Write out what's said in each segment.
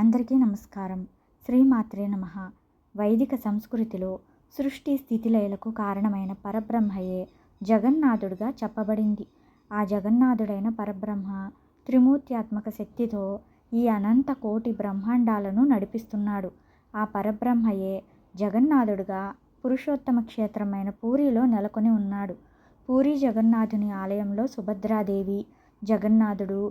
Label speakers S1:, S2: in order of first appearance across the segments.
S1: అందరికీ నమస్కారం. శ్రీమాత్రే నమ. వైదిక సంస్కృతిలో సృష్టి స్థితిలయలకు కారణమైన పరబ్రహ్మయే జగన్నాథుడుగా చెప్పబడింది. ఆ జగన్నాథుడైన పరబ్రహ్మ త్రిమూర్త్యాత్మక శక్తితో ఈ అనంత కోటి బ్రహ్మాండాలను నడిపిస్తున్నాడు. ఆ పరబ్రహ్మయే జగన్నాథుడుగా పురుషోత్తమ క్షేత్రమైన పూరిలో నెలకొని ఉన్నాడు. పూరి జగన్నాథుని ఆలయంలో సుభద్రాదేవి జగన్నాథుడు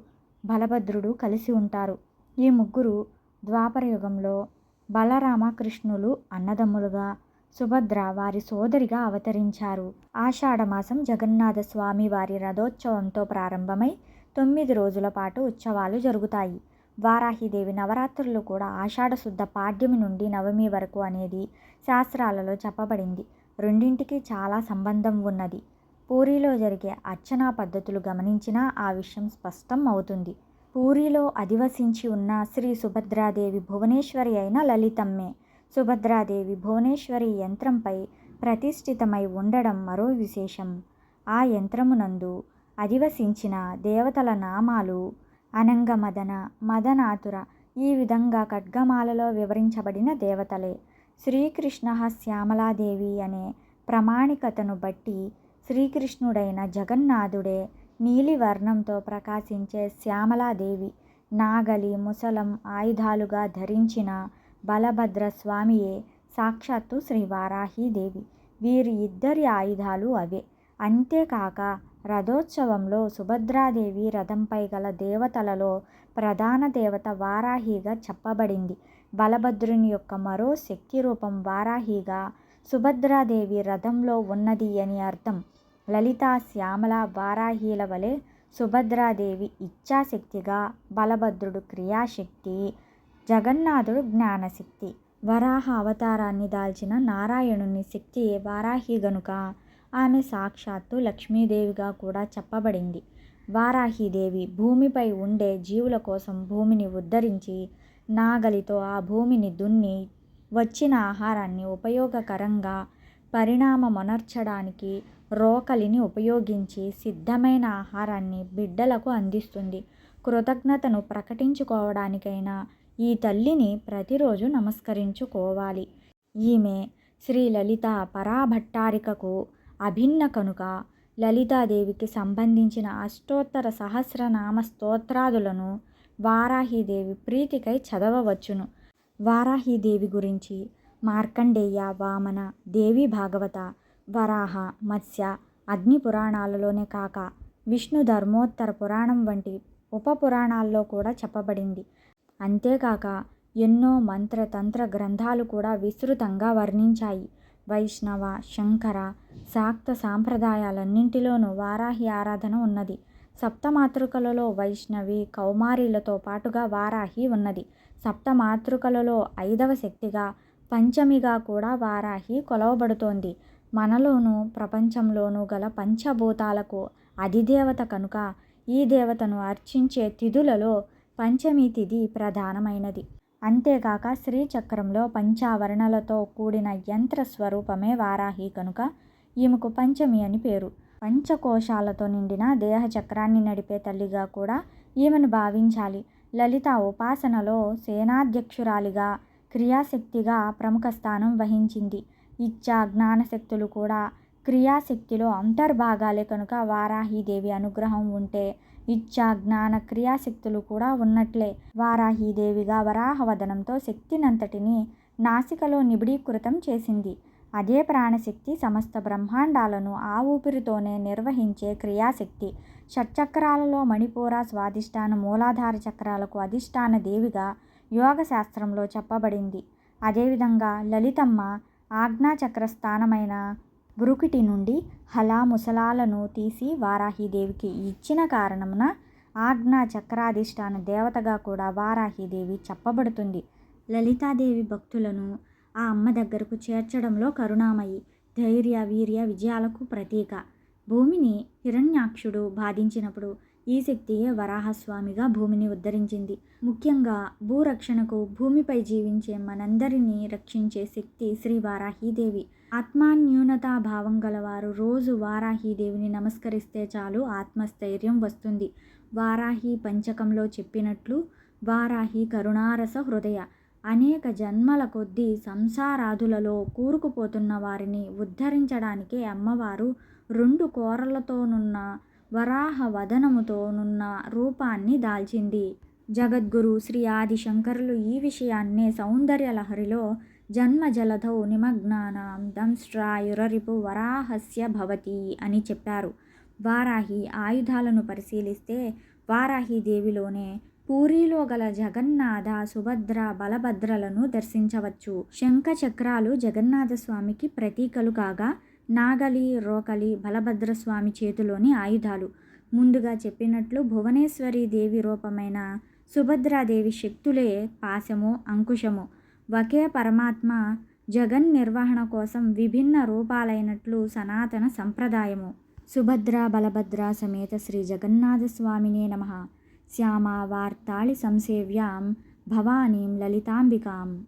S1: బలభద్రుడు కలిసి ఉంటారు. ఈ ముగ్గురు ద్వాపరయుగంలో బలరామ కృష్ణులు అన్నదమ్ములుగా సుభద్ర వారి సోదరిగా అవతరించారు. ఆషాఢమాసం జగన్నాథ స్వామి వారి రథోత్సవంతో ప్రారంభమై తొమ్మిది రోజుల పాటు ఉత్సవాలు జరుగుతాయి. వారాహిదేవి నవరాత్రులు కూడా ఆషాఢ శుద్ధ పాడ్యమి నుండి నవమి వరకు అనేది శాస్త్రాలలో చెప్పబడింది. రెండింటికి చాలా సంబంధం ఉన్నది. పూరిలో జరిగే అర్చనా పద్ధతులు గమనించినా ఆ విషయం స్పష్టం అవుతుంది. పూరిలో అధివసించి ఉన్న శ్రీ సుభద్రాదేవి భువనేశ్వరి అయిన లలితమ్మే. సుభద్రాదేవి భువనేశ్వరి యంత్రంపై ప్రతిష్ఠితమై ఉండడం మరో విశేషం. ఆ యంత్రమునందు అధివసించిన దేవతల నామాలు అనంగమదన మదనాతుర ఈ విధంగా ఖడ్గమాలలో వివరించబడిన దేవతలే. శ్రీకృష్ణ శ్యామలాదేవి అనే ప్రామాణికతను బట్టి శ్రీకృష్ణుడైన జగన్నాథుడే నీలివర్ణంతో ప్రకాశించే శ్యామలాదేవి నాగలి ముసలం ఆయుధాలుగా ధరించిన బలభద్ర స్వామియే సాక్షాత్తు శ్రీ వారాహీదేవి వీరి ఇద్దరి ఆయుధాలు అవే. అంతేకాక రథోత్సవంలో సుభద్రాదేవి రథంపై గల దేవతలలో ప్రధాన దేవత వారాహిగా చెప్పబడింది. బలభద్రుని యొక్క మరో శక్తి రూపం వారాహిగా సుభద్రాదేవి రథంలో ఉన్నది అని అర్థం. లలిత శ్యామల వారాహీల వలె సుభద్రాదేవి ఇచ్ఛాశక్తిగా బలభద్రుడు క్రియాశక్తి జగన్నాథుడు జ్ఞానశక్తి. వరాహ అవతారాన్ని దాల్చిన నారాయణుని శక్తి వారాహి గనుక? ఆమె సాక్షాత్తు లక్ష్మీదేవిగా కూడా చెప్పబడింది. వారాహిదేవి భూమిపై ఉండే జీవుల కోసం భూమిని ఉద్ధరించి నాగలితో ఆ భూమిని దున్ని వచ్చిన ఆహారాన్ని ఉపయోగకరంగా పరిణామమనర్చడానికి రోకలిని ఉపయోగించి సిద్ధమైన ఆహారాన్ని బిడ్డలకు అందిస్తుంది. కృతజ్ఞతను ప్రకటించుకోవడానికైనా ఈ తల్లిని ప్రతిరోజు నమస్కరించుకోవాలి. ఈమె శ్రీ లలిత పరాభట్టారికకు అభిన్న కనుక. లలితాదేవికి సంబంధించిన అష్టోత్తర సహస్రనామ స్తోత్రాదులను వారాహీదేవి ప్రీతికై చదవవచ్చును. వారాహీదేవి గురించి మార్కండేయ వామన దేవి భాగవత వరాహ మత్స్య అగ్ని పురాణాలలోనే కాక విష్ణు ధర్మోత్తర పురాణం వంటి ఉప పురాణాల్లో కూడా చెప్పబడింది. అంతేకాక ఎన్నో మంత్ర తంత్ర గ్రంథాలు కూడా విస్తృతంగా వర్ణించాయి. వైష్ణవ శంకర శాక్త సాంప్రదాయాలన్నింటిలోనూ వారాహి ఆరాధన ఉన్నది. సప్తమాతృకలలో వైష్ణవి కౌమారిలతో పాటుగా వారాహి ఉన్నది. సప్తమాతృకలలో ఐదవ శక్తిగా పంచమిగా కూడా వారాహి కొలవబడుతోంది. మనలోనూ ప్రపంచంలోనూ గల పంచభూతాలకు అధిదేవత కనుక ఈ దేవతను అర్చించే తిథులలో పంచమి తిథి ప్రధానమైనది. అంతేకాక శ్రీచక్రంలో పంచావరణలతో కూడిన యంత్ర స్వరూపమే వారాహి కనుక ఈమెకు పంచమి అని పేరు. పంచకోశాలతో నిండిన దేహ చక్రాన్ని నడిపే తల్లిగా కూడా ఈమెను భావించాలి. లలిత ఉపాసనలో సేనాధ్యక్షురాలిగా క్రియాశక్తిగా ప్రముఖ స్థానం వహించింది. ఇచ్చా జ్ఞానశక్తులు కూడా క్రియాశక్తిలో అంతర్భాగాలే కనుక వారాహీదేవి అనుగ్రహం ఉంటే ఇచ్చా జ్ఞాన క్రియాశక్తులు కూడా ఉన్నట్లే. వారాహీదేవిగా వరాహవదనంతో శక్తినంతటిని నాసికలో నిబిడీకృతం చేసింది. అదే ప్రాణశక్తి సమస్త బ్రహ్మాండాలను ఆ ఊపిరితోనే నిర్వహించే క్రియాశక్తి. షట్చక్రాలలో మణిపూర స్వాధిష్టాన మూలాధార చక్రాలకు అధిష్టాన దేవిగా యోగ శాస్త్రంలో చెప్పబడింది. అదేవిధంగా లలితమ్మ ఆజ్ఞాచక్ర స్థానమైన బ్రుకిటి నుండి హలా ముసలాలను తీసి వారాహిదేవికి ఇచ్చిన కారణమున ఆజ్ఞా చక్రాధిష్టాన దేవతగా కూడా వారాహిదేవి చెప్పబడుతుంది. లలితాదేవి భక్తులను ఆ అమ్మ దగ్గరకు చేర్చడంలో కరుణామయి ధైర్య వీర్య విజయాలకు ప్రతీక. భూమిని హిరణ్యాక్షుడు బాధించినప్పుడు ఈ శక్తియే వరాహస్వామిగా భూమిని ఉద్ధరించింది. ముఖ్యంగా భూరక్షణకు భూమిపై జీవించే మనందరినీ రక్షించే శక్తి శ్రీ వారాహీదేవి. ఆత్మాన్యూనతా భావం గలవారు రోజు వారాహీదేవిని నమస్కరిస్తే చాలు ఆత్మస్థైర్యం వస్తుంది. వారాహి పంచకంలో చెప్పినట్లు వారాహి కరుణారస హృదయ. అనేక జన్మల కొద్దీ సంసారాదులలో కూరుకుపోతున్న వారిని ఉద్ధరించడానికే అమ్మవారు రెండు కోరలతోనున్న వరాహ వదనముతోనున్న రూపాన్ని దాల్చింది. జగద్గురు శ్రీ ఆది శంకరులు ఈ విషయాన్నే సౌందర్యలహరిలో జన్మ జలధౌ నిమగ్నానాం దంష్ట్రాయురరిపు వరాహస్య భవతి అని చెప్పారు. వారాహి ఆయుధాలను పరిశీలిస్తే వారాహిదేవిలోనే పూరిలో గల జగన్నాథ సుభద్ర బలభద్రలను దర్శించవచ్చు. శంఖ చక్రాలు జగన్నాథ స్వామికి ప్రతీకలు కాగా నాగలి రోకలి బలభద్రస్వామి చేతిలోని ఆయుధాలు. ముందుగా చెప్పినట్లు భువనేశ్వరి దేవి రూపమైన సుభద్రాదేవి శక్తులే పాశము అంకుశము. ఒకే పరమాత్మ జగన్ నిర్వహణ కోసం విభిన్న రూపాలైనట్లు సనాతన సంప్రదాయము. సుభద్ర బలభద్ర సమేత శ్రీ జగన్నాథస్వామినే నమ. శ్యామా వార్తాళి సంసేవ్యాం భవానీం లలితాంబికాం.